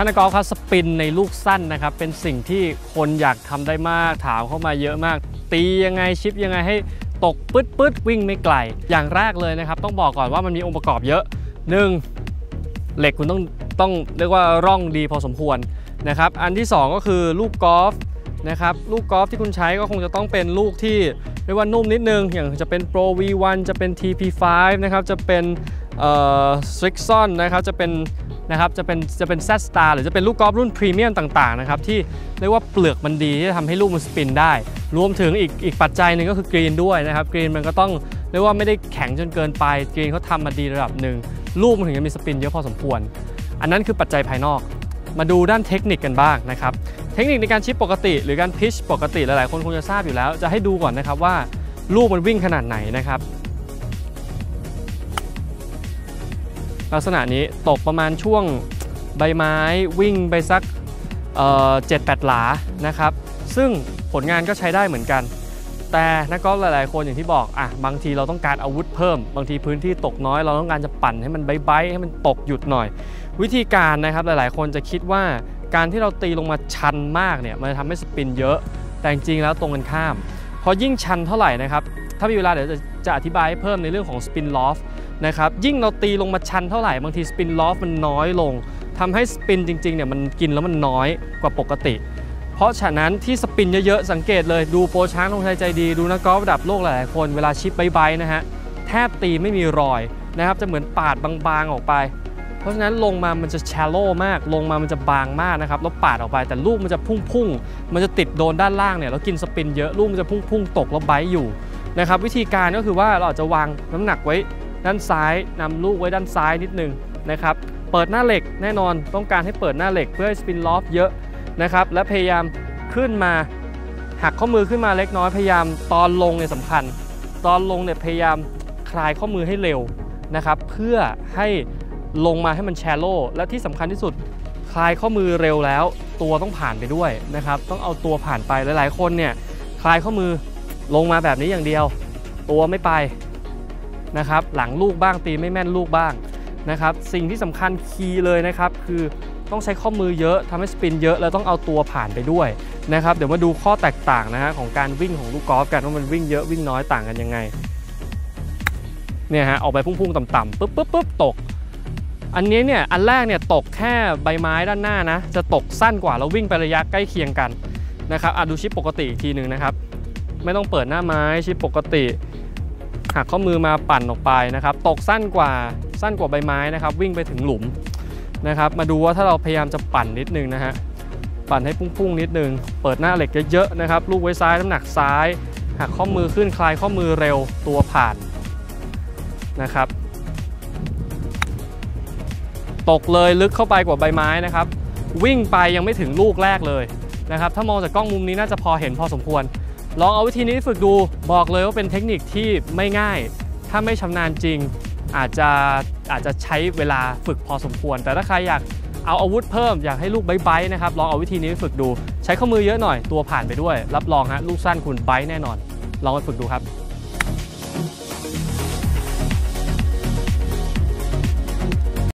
ท่านนักกอล์ฟครับสปินในลูกสั้นนะครับเป็นสิ่งที่คนอยากทำได้มากถามเข้ามาเยอะมาก ตียังไงชิปยังไงให้ตกปึ๊ดปึ๊ดวิ่งไม่ไกล อย่างแรกเลยนะครับ ต้องบอกก่อนว่ามันมีองค์ประกอบเยอะ 1. เหล็กคุณต้องต้องเรียกว่าร่องดีพอสมควรนะครับอันที่ 2 ก็คือลูกกอล์ฟนะครับลูกกอล์ฟที่คุณใช้ก็คงจะต้องเป็นลูกที่เรียกว่านุ่มนิดนึง อย่างจะเป็น Pro V1 จะเป็น TP5 นะครับจะเป็น เอ่อ Strixon นะครับจะเป็นนะครับจะเป็นจะเป็น Z Star หรือจะเป็นลูกกอล์ฟรุ่นพรีเมียมต่างๆนะครับที่เรียกว่าเปลือกมันดีที่ทำให้ลูกมันสปินได้ รวมถึงอีกอีกปัจจัยหนึ่งก็คือกรีนด้วยนะครับกรีนมันก็ต้องเรียกว่าไม่ได้แข็งจนเกินไปกรีนเขาทำมาดีระดับหนึ่งลูกมันถึงจะมีสปินเยอะพอสมควร อันนั้นคือปัจจัยภายนอก มาดูด้านเทคนิคกันบ้างนะครับเทคนิคในการชิปปกติ หรือการพิชปกติหลายๆคนคงจะทราบอยู่แล้ว จะให้ดูก่อนนะครับว่าลูกมันวิ่งขนาดไหนนะครับ ลักษณะนี้ตกประมาณช่วงใบไม้วิ่งไปสักเจ็ดแปดหลานะครับ ซึ่งผลงานก็ใช้ได้เหมือนกัน แต่นักกอล์ฟหลาย ๆ คนอย่างที่บอกอะบางทีเราต้องการอาวุธเพิ่ม บางทีพื้นที่ตกน้อยเราต้องการจะปั่นให้มันใบๆให้มันตกหยุดหน่อย วิธีการนะครับหลาย ๆ คนจะคิดว่าการที่เราตีลงมาชันมากเนี่ยมันจะทำให้สปินเยอะ แต่จริงๆแล้วตรงกันข้าม พอยิ่งชันเท่าไหร่นะครับ ถ้ามีเวลาเดี๋ยวจะจะอธิบายให้เพิ่มในเรื่องของสปินลอฟนะครับยิ่งเราตีลงมาชันเท่าไหร่ บางทีสปินลอฟมันน้อยลงทำให้สปินจริงๆเนี่ยมันกินแล้วมันน้อยกว่าปกติ เพราะฉะนั้นที่สปินเยอะๆ สังเกตเลยดูโปรช้างธงชัยใจดี ดูนักกอล์ฟระดับโลกหลายๆคนเวลาชิปใบๆนะฮะแทบตีไม่มีรอยนะครับจะเหมือนปาดบางๆออกไป เพราะฉะนั้นลงมามันจะ shallow มาก ลงมามันจะบางมากนะครับแล้วปาดออกไปแต่ลูกมันจะพุ่งๆ มันจะติดโดนด้านล่างเนี่ยแล้วกินสปินเยอะลูกมันจะพุ่งๆ ตกแล้วไบอยู่ นะครับวิธีการก็คือว่าเราอาจจะวางน้ำหนักไว้ด้านซ้ายนำลูกไว้ด้านซ้ายนิดนึงนะครับเปิดหน้าเหล็กแน่นอนต้องการให้เปิดหน้าเหล็กเพื่อให้สปินลอฟเยอะนะครับและพยายามขึ้นมาหักข้อมือขึ้นมาเล็กน้อยพยายามตอนลงเนี่ยสำคัญ ตอนลงเนี่ยพยายามคลายข้อมือให้เร็วนะครับเพื่อให้ลงมาให้มันแชโลและที่สำคัญที่สุดคลายข้อมือเร็วแล้ว ตัวต้องผ่านไปด้วยนะครับต้องเอาตัวผ่านไปหลาย ๆ คนเนี่ยคลายข้อมือ ลงมาแบบนี้อย่างเดียว ตัวไม่ไปนะครับ หลังลูกบ้างตีไม่แม่นลูกบ้างนะครับ สิ่งที่สำคัญคีย์เลยนะครับ คือต้องใช้ข้อมือเยอะทำให้สปินเยอะแล้วต้องเอาตัวผ่านไปด้วยนะครับ เดี๋ยวมาดูข้อแตกต่างนะฮะของการวิ่งของลูกกอล์ฟกันว่ามันวิ่งเยอะวิ่งน้อยต่างกันยังไงเนี่ยฮะออกไปพุ่งๆต่ำๆปุ๊บปุ๊บปุ๊บตก อันนี้เนี่ยอันแรกเนี่ยตกแค่ใบไม้ด้านหน้านะ จะตกสั้นกว่าเราวิ่งไประยะใกล้เคียงกันนะครับอะดูชิปปกติอีกทีหนึ่งนะครับ ไม่ต้องเปิดหน้าไม้ชิปปกติหักข้อมือมาปั่นออกไปนะครับ ตกสั้นกว่าสั้นกว่าใบไม้นะครับ วิ่งไปถึงหลุมนะครับ มาดูว่าถ้าเราพยายามจะปั่นนิดนึงนะฮะปั่นให้พุ่งๆนิดนึง เปิดหน้าเหล็กเยอะๆนะครับ ลูกไว้ซ้ายน้ำหนักซ้ายหักข้อมือขึ้นคลายข้อมือเร็วตัวผ่านนะครับ ตกเลยลึกเข้าไปกว่าใบไม้นะครับ วิ่งไปยังไม่ถึงลูกแรกเลยนะครับ ถ้ามองจากกล้องมุมนี้น่าจะพอเห็นพอสมควร ลองเอาวิธีนี้ฝึกดูบอกเลยว่าเป็นเทคนิคที่ไม่ง่าย ถ้าไม่ชำนาญจริง อาจจะอาจจะใช้เวลาฝึกพอสมควร แต่ถ้าใครอยากเอาอาวุธเพิ่มอยากให้ลูกไบต์นะครับลองเอาวิธีนี้ฝึกดู ใช้ข้อมือเยอะหน่อยตัวผ่านไปด้วย รับรองฮะลูกสั้นคุณไบต์แน่นอน ลองไปฝึกดูครับ